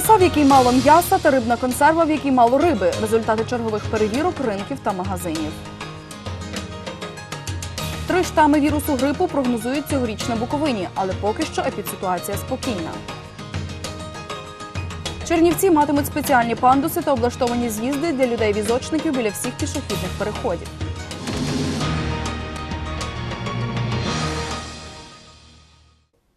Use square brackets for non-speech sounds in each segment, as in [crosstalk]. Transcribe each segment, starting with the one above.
Ковбаса, в якій мало м'яса, та рибна консерва, в якій мало риби. Результати чергових перевірок ринків та магазинів. Три штами вірусу грипу прогнозують цьогоріч на Буковині, але поки що епідситуація спокійна. Чернівці матимуть спеціальні пандуси та облаштовані з'їзди для людей-візочників біля всіх пішохідних переходів.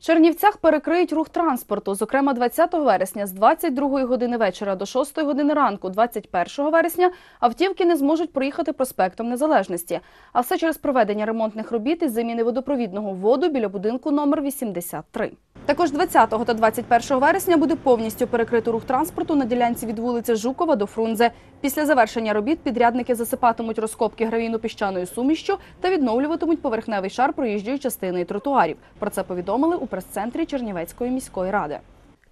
Чернівцях перекриють рух транспорту. Зокрема, 20 вересня з 22 години вечора до 6 години ранку, 21 вересня, автівки не зможуть проїхати проспектом Незалежності. А все через проведення ремонтних робіт із заміни водопровідного воду біля будинку номер 83. Також 20 та 21 вересня буде повністю перекрито рух транспорту на ділянці від вулиці Жукова до Фрунзе. Після завершення робіт підрядники засипатимуть розкопки гравійно-піщаною сумішчю та відновлюватимуть поверхневий шар проїжджої частини і тротуарів. Про це повідомили у прес-центрі Чернівецької міської ради.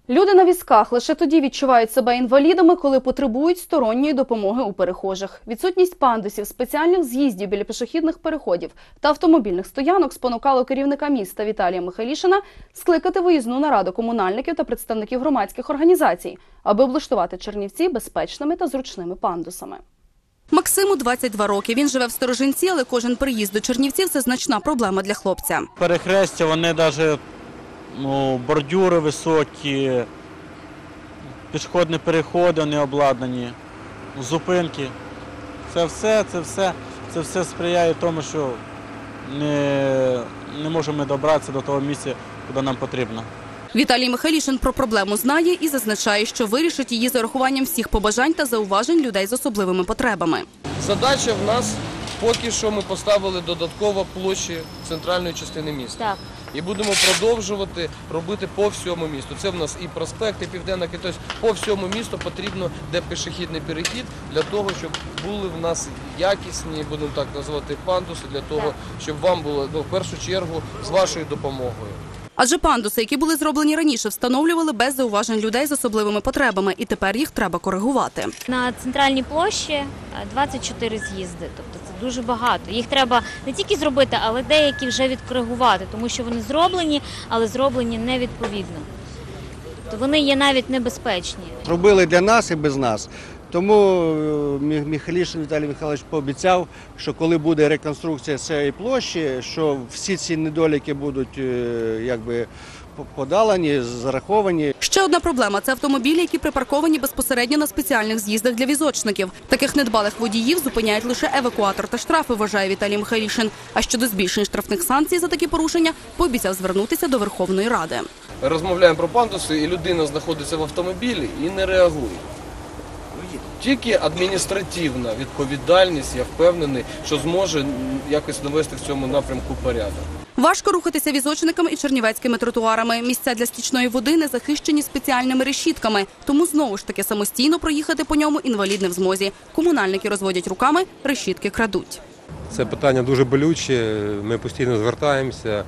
Люди на візках лише тоді відчувають себе інвалідами, коли потребують сторонньої допомоги у перехожих. Відсутність пандусів, спеціальних з'їздів біля пішохідних переходів та автомобільних стоянок спонукало керівника міста Віталія Михайлішина скликати виїзну нараду комунальників та представників громадських організацій, аби облаштувати Чернівці безпечними та зручними пандусами. Максиму 22 роки. Він живе в Сторожинці, але кожен приїзд до Чернівців це значна проблема для хлопця. Перехрестя, вони навіть бордюри високі, пішохідні переходи не обладнані, зупинки. Це все, це все, це все сприяє тому, що не, не можемо добратися до того місця, куди нам потрібно. Віталій Михайлішин про проблему знає і зазначає, що вирішить її з урахуванням всіх побажань та зауважень людей з особливими потребами. Задача в нас поки що ми поставили додатково площі центральної частини міста. Так. І будемо продовжувати робити по всьому місту. Це в нас і проспект, і південна Тобто по всьому місту потрібно де пішохідний перехід для того, щоб були в нас якісні, будемо так називати, пандуси, для того, Так. щоб вам було ну, в першу чергу з вашою допомогою. Адже пандуси, які були зроблені раніше, встановлювали без зауважень людей з особливими потребами, і тепер їх треба коригувати. На центральній площі е, 24 з'їзди, тобто дуже багато. Їх треба не тільки зробити, але деякі вже відкоригувати, тому що вони зроблені, але зроблені невідповідно. Тобто вони є навіть небезпечні. Робили для нас і без нас. Тому е, Міхалішин Віталій Михайлович пообіцяв, що коли буде реконструкція цієї площі, що всі ці недоліки будуть е, якби по- подолані, зараховані. Ще одна проблема це автомобілі, які припарковані безпосередньо на спеціальних з'їздах для візочників. Таких недбалих водіїв зупиняють лише евакуатор та штрафи, вважає Віталій Михайлішин. А щодо збільшень штрафних санкцій за такі порушення, пообіцяв звернутися до Верховної Ради. Розмовляємо про пандуси, і людина знаходиться в автомобілі і не реагує. Тільки адміністративна відповідальність, я впевнений, що зможе якось навести в цьому напрямку порядок. Важко рухатися візочниками і чернівецькими тротуарами. Місця для стічної води не захищені спеціальними решітками, тому знову ж таки самостійно проїхати по ньому інвалід не в змозі. Комунальники розводять руками, решітки крадуть. Це питання дуже болюче. Ми постійно звертаємося.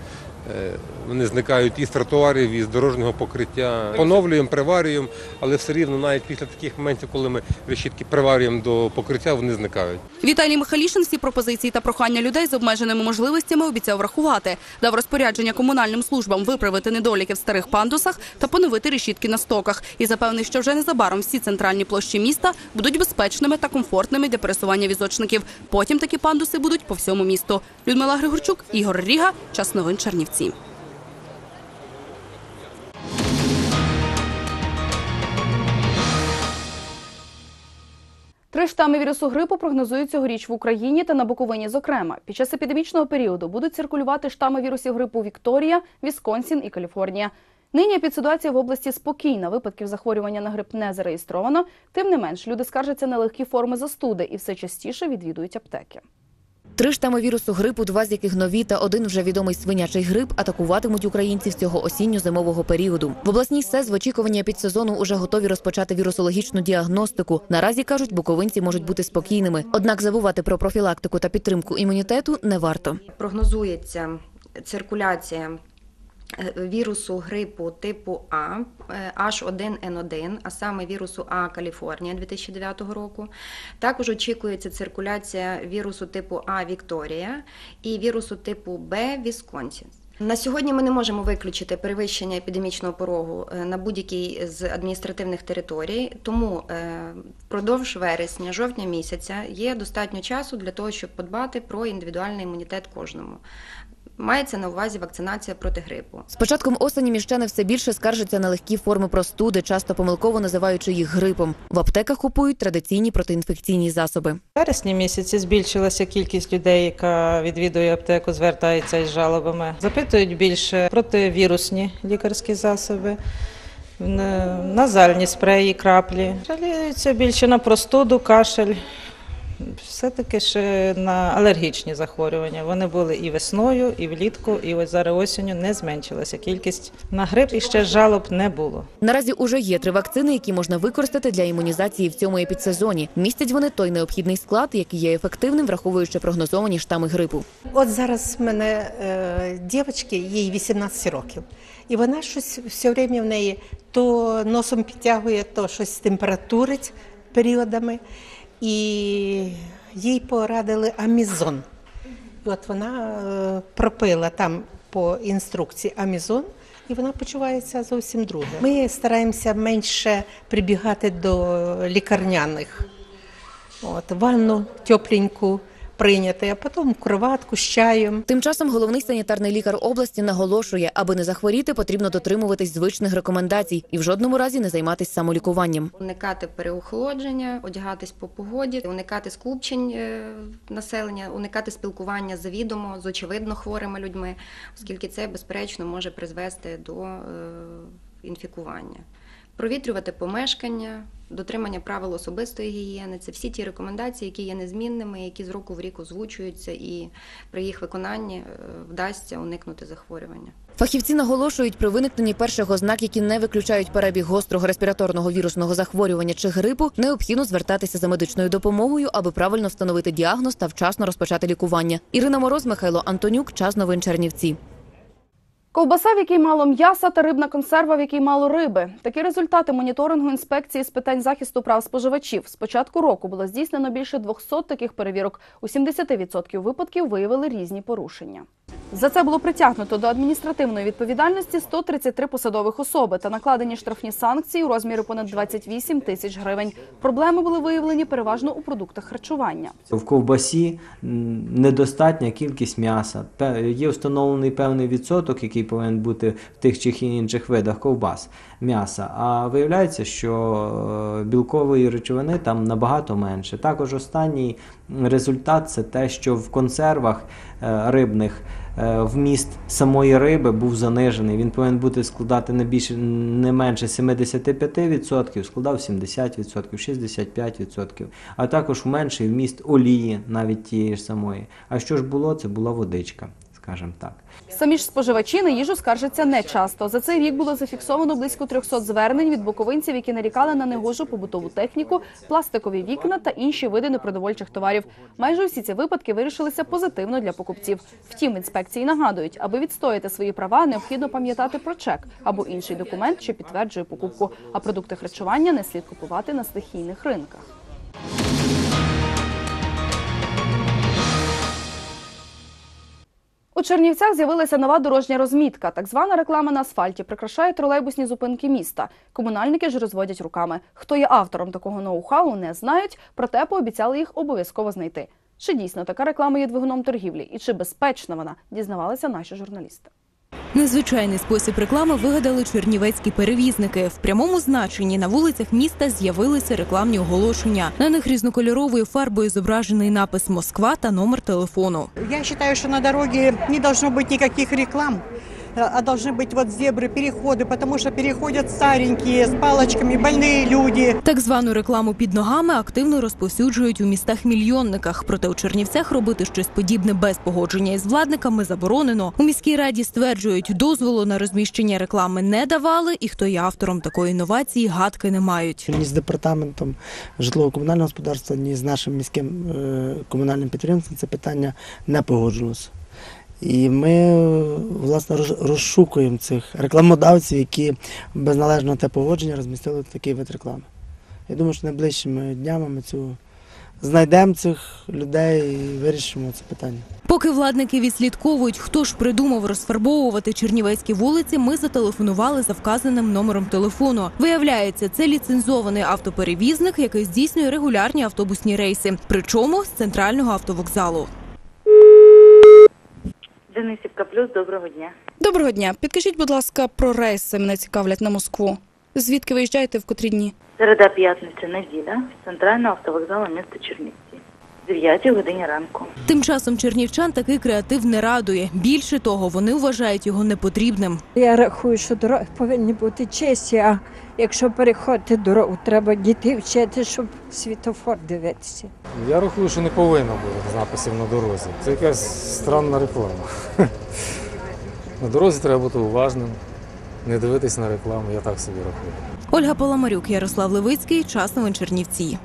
Вони зникають із тротуарів, із дорожнього покриття. Поновлюємо, приварюємо, але все рівно, навіть після таких моментів, коли ми решітки приварюємо до покриття, вони зникають. Віталій Михайлішин всі пропозиції та прохання людей з обмеженими можливостями обіцяв врахувати. Дав розпорядження комунальним службам виправити недоліки в старих пандусах та поновити решітки на стоках. І запевнив, що вже незабаром всі центральні площі міста будуть безпечними та комфортними для пересування візочників. Потім такі пандуси будуть по всьому місту. Людмила Григорчук, Ігор Ріга, час новин Чернівці. Три штами вірусу грипу прогнозують цьогоріч в Україні та на Буковині. Зокрема, під час епідемічного періоду будуть циркулювати штами вірусів грипу Вікторія, Вісконсін і Каліфорнія. Нині підситуація в області спокійна. Випадків захворювання на грип не зареєстровано. Тим не менш, люди скаржаться на легкі форми застуди і все частіше відвідують аптеки. Три штами вірусу грипу, два з яких нові, та один вже відомий свинячий грип, атакуватимуть українців цього осінньо-зимового періоду. В обласній СЕЗ в під підсезону уже готові розпочати вірусологічну діагностику. Наразі кажуть, буковинці можуть бути спокійними. Однак забувати про профілактику та підтримку імунітету не варто. прогнозується циркуляція вірусу грипу типу А е, H1N1, а саме вірусу А Каліфорнія 2009 року. Також очікується циркуляція вірусу типу А Вікторія і вірусу типу Б Вісконсін. На сьогодні ми не можемо виключити перевищення епідемічного порогу е, на будь-якій з адміністративних територій, тому е, впродовж вересня, жовтня місяця є достатньо часу для того, щоб подбати про індивідуальний імунітет кожному. Мається на увазі вакцинація проти грипу. З початком осені міщани все більше скаржаться на легкі форми простуди, часто помилково називаючи їх грипом. В аптеках купують традиційні протиінфекційні засоби. В вересні місяці збільшилася кількість людей, яка відвідує аптеку, звертається із жалобами. Запитують більше противірусні лікарські засоби, назальні спреї, краплі. Жаліються більше на простуду, кашель. Все-таки ще на алергічні захворювання. Вони були і весною, і влітку, і ось зараз осінню не зменшилася кількість. На грип і ще жалоб не було. Наразі уже є три вакцини, які можна використати для імунізації в цьому епідсезоні. Містять вони той необхідний склад, який є ефективним, враховуючи прогнозовані штами грипу. От зараз в мене е, дівчинки, їй 18 років, і вона щось все время в неї то носом підтягує, то щось температурить періодами. І їй порадили амізон. От вона е, пропила там по інструкції амізон, і вона почувається зовсім друге. Ми стараємося менше прибігати до лікарняних. От, ванну тепленьку прийняти, а потім кроватку з чаєм. Тим часом головний санітарний лікар області наголошує, аби не захворіти, потрібно дотримуватись звичних рекомендацій і в жодному разі не займатися самолікуванням. Уникати переохолодження, одягатись по погоді, уникати скупчень е, населення, уникати спілкування завідомо з очевидно хворими людьми, оскільки це безперечно може призвести до е, інфікування. Провітрювати помешкання, дотримання правил особистої гігієни це всі ті рекомендації, які є незмінними, які з року в рік озвучуються, і при їх виконанні е, вдасться уникнути захворювання. Фахівці наголошують, при виникненні перших ознак, які не виключають перебіг гострого респіраторного вірусного захворювання чи грипу, необхідно звертатися за медичною допомогою, аби правильно встановити діагноз та вчасно розпочати лікування. Ірина Мороз, Михайло Антонюк, час новин Чернівці. Ковбаса, в якій мало м'яса, та рибна консерва, в якій мало риби. Такі результати моніторингу інспекції з питань захисту прав споживачів. З початку року було здійснено більше 200 таких перевірок. У 70% випадків виявили різні порушення. За це було притягнуто до адміністративної відповідальності 133 посадових особи та накладені штрафні санкції у розмірі понад 28 тисяч гривень. Проблеми були виявлені переважно у продуктах харчування. В ковбасі недостатня кількість м'яса. Є встановлений певний відсоток, який повинен бути в тих чи інших видах ковбас м'яса. А виявляється, що е, білкової речовини там набагато менше. Також останній результат це те, що в консервах е, рибних е, вміст самої риби був занижений. Він повинен бути складати не більше не менше 75%, складав 70%, 65%, а також менший вміст олії, навіть тієї ж самої. А що ж було? Це була водичка, скажімо так. Самі ж споживачі на їжу скаржаться не часто. За цей рік було зафіксовано близько 300 звернень від буковинців, які нарікали на негожу побутову техніку, пластикові вікна та інші види непродовольчих товарів. Майже усі ці випадки вирішилися позитивно для покупців. Втім, інспекції нагадують, аби відстояти свої права, необхідно пам'ятати про чек або інший документ, що підтверджує покупку. А продукти харчування не слід купувати на стихійних ринках. У Чернівцях з'явилася нова дорожня розмітка. Так звана реклама на асфальті прикрашає тролейбусні зупинки міста. Комунальники ж розводять руками. Хто є автором такого ноу-хау, не знають, проте пообіцяли їх обов'язково знайти. Чи дійсно така реклама є двигуном торгівлі і чи безпечна вона, дізнавалися наші журналісти. Незвичайний спосіб реклами вигадали чернівецькі перевізники. В прямому значенні на вулицях міста з'явилися рекламні оголошення. На них різнокольоровою фарбою зображений напис Москва та номер телефону. Я вважаю, що на дорозі не має бути ніяких реклам, а должны быть вот зебры, переходы, потому что переходят старенькие с палочками, больные люди. Так звану рекламу під ногами активно розповсюджують у містах-мільйонниках. Проте у Чернівцях робити щось подібне без погодження із владниками заборонено. У міській раді стверджують, дозволу на розміщення реклами не давали, і хто є автором такої інновації, гадки не мають. Ні з департаментом житлово-комунального господарства, ні з нашим міським е, комунальним підприємством це питання не погоджувалося. І ми власне розшукуємо цих рекламодавців, які без належного те погодження розмістили такий вид реклами. Я думаю, що найближчими днями ми цю знайдемо цих людей і вирішимо це питання. Поки владники відслідковують, хто ж придумав розфарбовувати чернівецькі вулиці, ми зателефонували за вказаним номером телефону. Виявляється, це ліцензований автоперевізник, який здійснює регулярні автобусні рейси, причому з центрального автовокзалу. Денисівка плюс, доброго дня. Доброго дня. Підкажіть, будь ласка, про рейси мене цікавлять на Москву. Звідки виїжджаєте в котрі дні? Середа, п'ятниця, неділя, з центрального автовокзалу міста Чернівці. З 9 годині ранку. Тим часом чернівчан такий креатив не радує. Більше того, вони вважають його непотрібним. Я рахую, що дороги повинні бути чисті, а якщо переходити дорогу, треба дітей вчити, щоб світофор дивитися. Я рахую, що не повинно бути написів на дорозі. Це якась странна реклама. [laughs] На дорозі треба бути уважним, не дивитись на рекламу, я так собі рахую. Ольга Паламарюк, Ярослав Левицький, час новин Чернівці.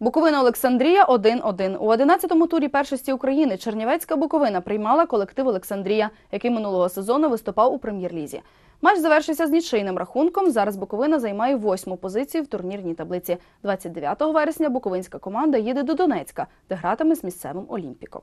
Буковина Олександрія 1-1. У 11-му турі першості України Чернівецька Буковина приймала колектив Олександрія, який минулого сезону виступав у прем'єр-лізі. Матч завершився з нічийним рахунком. Зараз Буковина займає восьму позицію в турнірній таблиці. 29 вересня буковинська команда їде до Донецька, де гратиме з місцевим Олімпіком.